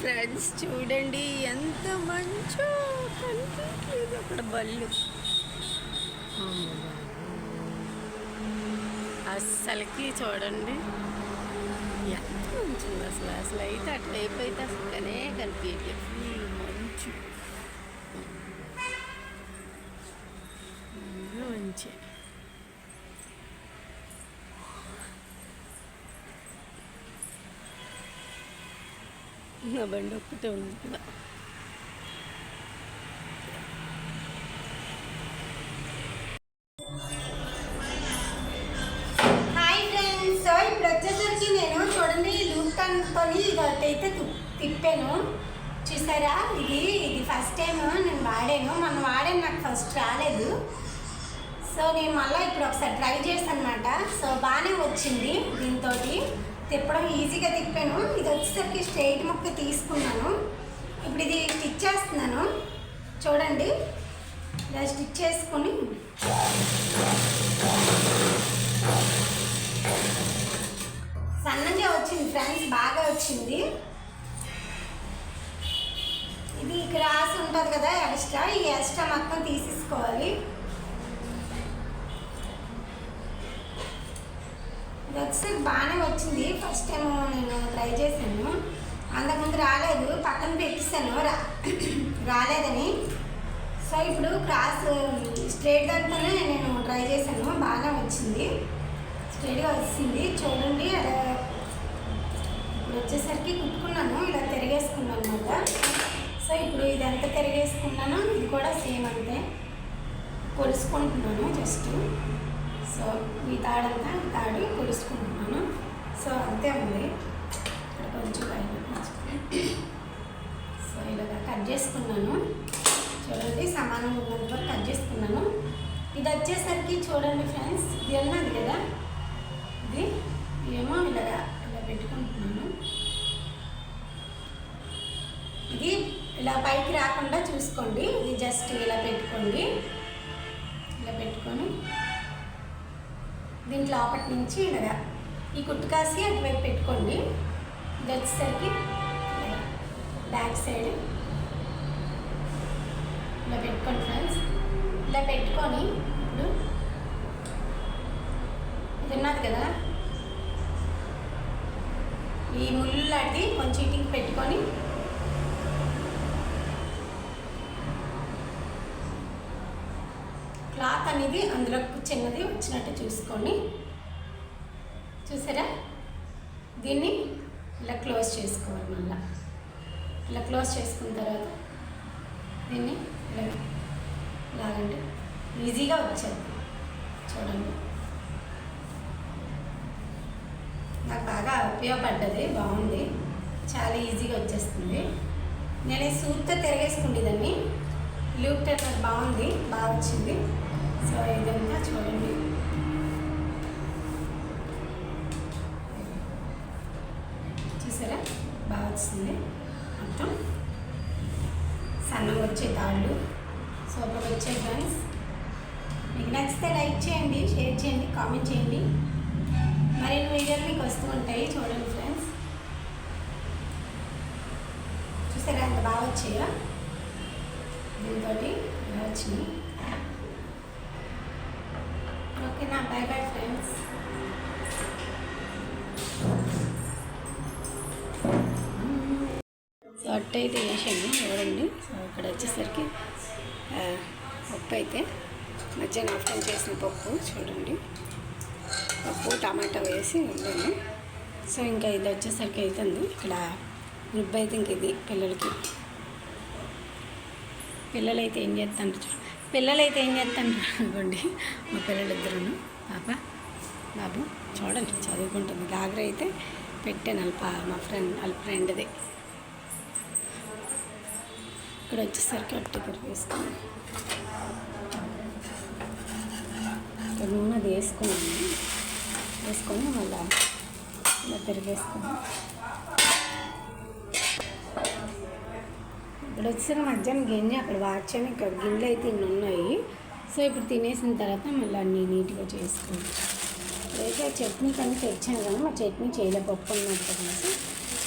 Friends చూడండి ఎంత మంచో కనిపించలేదు అక్కడ బళ్ళు. అస్సలకి చూడండి. ఎంత మంచిది అసలు అసలు అయితే అటువైపు అయితే అసలుగానే కనిపించలేదు ఫుల్ మంచు. మంచి. నా బండి ఒక్కటే ఉంది. ఇక్కడ హాయ్ ఇప్పుడు వచ్చేసరికి నేను చూడండి లూప్టన్తో ఇదైతే తిప్పాను. చూసారా? ఇది ఇది ఫస్ట్ టైం నేను వాడాను. మనం వాడాను నాకు ఫస్ట్ రాలేదు. సో నేను మళ్ళీ ఇప్పుడు ఒకసారి ట్రై చేశాను అనమాట సో బాగానే వచ్చింది దీంతో తిప్పడం ఈజీగా తిప్పాను. ఇది వచ్చేసరికి స్ట్రైట్ ముక్క తీసుకున్నాను. ఇప్పుడు ఇది స్టిచ్ చేస్తున్నాను. చూడండి. ఇలా స్టిచ్ చేసుకొని సన్నంగా వచ్చింది ఫ్రెండ్స్ బాగా వచ్చింది. ఇది ఇక్కడ రాసి ఉంటుంది కదా ఎక్స్ట్రా. ఈ ఎక్స్ట్రా మొత్తం తీసేసుకోవాలి. ఇది బాగానే వచ్చింది. ఫస్ట్ టైం నేను ట్రై చేశాను. అంతకుముందు రాలేదు. పక్కన పెట్టేశాను. రా రాలేదని. సో ఇప్పుడు క్రాస్ స్ట్రేట్ దాంతోనే నేను ట్రై చేశాను. బాగానే వచ్చింది. స్ట్రేట్గా వచ్చింది. చూడండి అలా ఇప్పుడు వచ్చేసరికి కుట్టుకున్నాను. ఇలా తిరిగేసుకున్నాను అనమాట సో ఇప్పుడు ఇది ఎంత తిరిగేసుకున్నానో. ఇది కూడా సేమ్ అంతే. కొలుసుకుంటున్నాను జస్ట్ సో ఈ తాడంతా తాడి తాడు కొలుసుకుంటున్నాను. సో అంతే ఉంది కొంచెం పైన సో ఇలాగా కట్ చేసుకున్నాను. చూడండి సమానంగా ఉన్నంత వరకు కట్ చేసుకున్నాను. ఇది వచ్చేసరికి చూడండి ఫ్రెండ్స్ ఇది ఉన్నది కదా? ఇది ఏమో ఇలాగా ఇలా పెట్టుకుంటున్నాను. ఇది ఇలా పైకి రాకుండా చూసుకోండి. ఇది జస్ట్ ఇలా పెట్టుకోండి. ఇలా పెట్టుకొని దీంట్లో లోపటి నుంచి ఇలాగా ఈ కుట్టు కాసి అటువైపు పెట్టుకోండి. ఇది వచ్చేసరికి బ్యాక్ సైడ్ ఇలా పెట్టుకోండి ఫ్రెండ్స్ ఇలా పెట్టుకొని ఇప్పుడు ఇది ఉన్నది కదా. ఈ ముళ్ళు లాంటి కొంచెం ఇటుకి పెట్టుకొని అనేది అందులో చిన్నది వచ్చినట్టు చూసుకొని చూసారా? దీన్ని ఇలా క్లోజ్ చేసుకోవాలి మళ్ళా. ఇలా క్లోజ్ చేసుకున్న తర్వాత దీన్ని ఇలా లాగండి. ఈజీగా వచ్చేది. చూడండి. నాకు బాగా ఉపయోగపడ్డది బాగుంది. చాలా ఈజీగా వచ్చేస్తుంది. నేను ఈ సూట్తో తిరగేసుకుండేదాన్ని. లూప్ టెక్నర్ బాగుంది బాగా వచ్చింది. సో ఇదంతా చూడండి చూసారా? బాగా వచ్చింది మొత్తం సన్నం వచ్చే తాళ్ళు. సూపర్గా వచ్చే ఫ్రెండ్స్. మీకు నచ్చితే లైక్ చేయండి షేర్ చేయండి కామెంట్ చేయండి. మరిన్ని వీడియోలు మీకు వస్తూ ఉంటాయి. చూడండి ఫ్రెండ్స్. చూసారా? అంత బాగా వచ్చాయో? దీంతో బాగా వచ్చినాయి ఓకేనా బై బై ఫ్రెండ్స్ సో అట్ట అయితే వేసాను చూడండి సో ఇక్కడ వచ్చేసరికి పప్పు అయితే మధ్యాహ్నం ఆఫ్టర్నూన్ చేసిన పప్పు చూడండి. పప్పు టమాటా వేసి వండాను. సో ఇంకా ఇది వచ్చేసరికి అవుతుంది ఇక్కడ రుబ్బు అయితే ఇంక ఇది పిల్లలకి. పిల్లలైతే ఏం చేస్తాను చూడండి పిల్లలైతే ఏం చేస్తాను అనుకోండి మా పిల్లలిద్దరును పాప బాబు చూడండి చదువుకుంటుంది గాగ్ర అయితే పెట్టాను వాళ్ళ పా మా ఫ్రెండ్ వాళ్ళ ఫ్రెండ్ది. ఇక్కడ వచ్చేసరికి అట్టు వేసుకున్నాను. ఇక్కడ నూనె అది వేసుకున్నాను. వేసుకొని మళ్ళీ ఇలా తిరిగేసుకున్నాను ఇక్కడ వచ్చిన మధ్యాహ్నం గింజ అక్కడ వాచాను ఇక్కడ గిన్నెలు అయితే ఇన్ని ఉన్నాయి. సో ఇప్పుడు తినేసిన తర్వాత మళ్ళీ అన్నీ నీట్గా చేసుకుంటాం అయితే చట్నీ కానీ తెచ్చాను కానీ మా చట్నీ చేయలే. పప్పు ఉన్నట్టు అనేసి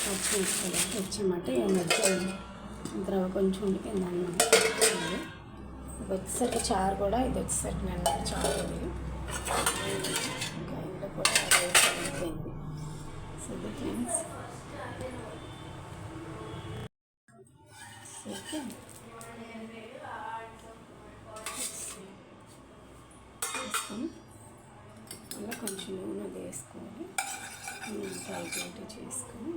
పచ్చి వేసుకోవాలి ఏం ఈ తర్వాత కొంచెం ఉండిపోయింది అన్నమాట ఇది వచ్చేసరికి చారు కూడా ఇది వచ్చేసరికి నన్ను చారు ఇది. ఇంకా ఇంట్లో కూడా రైస్ సో ఇది ఫ్రెండ్స్. ఓకే. వేసుకొని అలా కొంచెం నూనె అది వేసుకోవాలి టైట్ చేసుకొని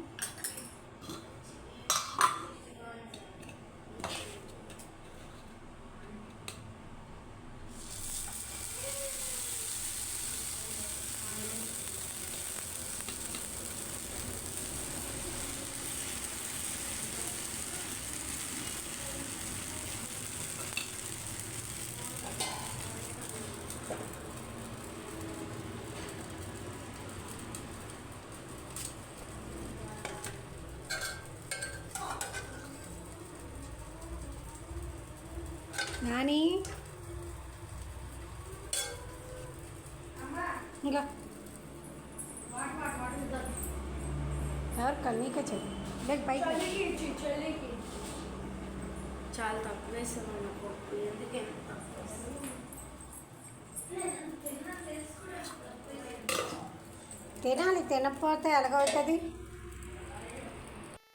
నాని ఇంకా? ఎవరు కన్నీకే చెప్పు. లేదు పైకి. చాలా తక్కువ పప్పు ఎందుకే తినాలి తినకపోతే ఎలాగవుతుంది?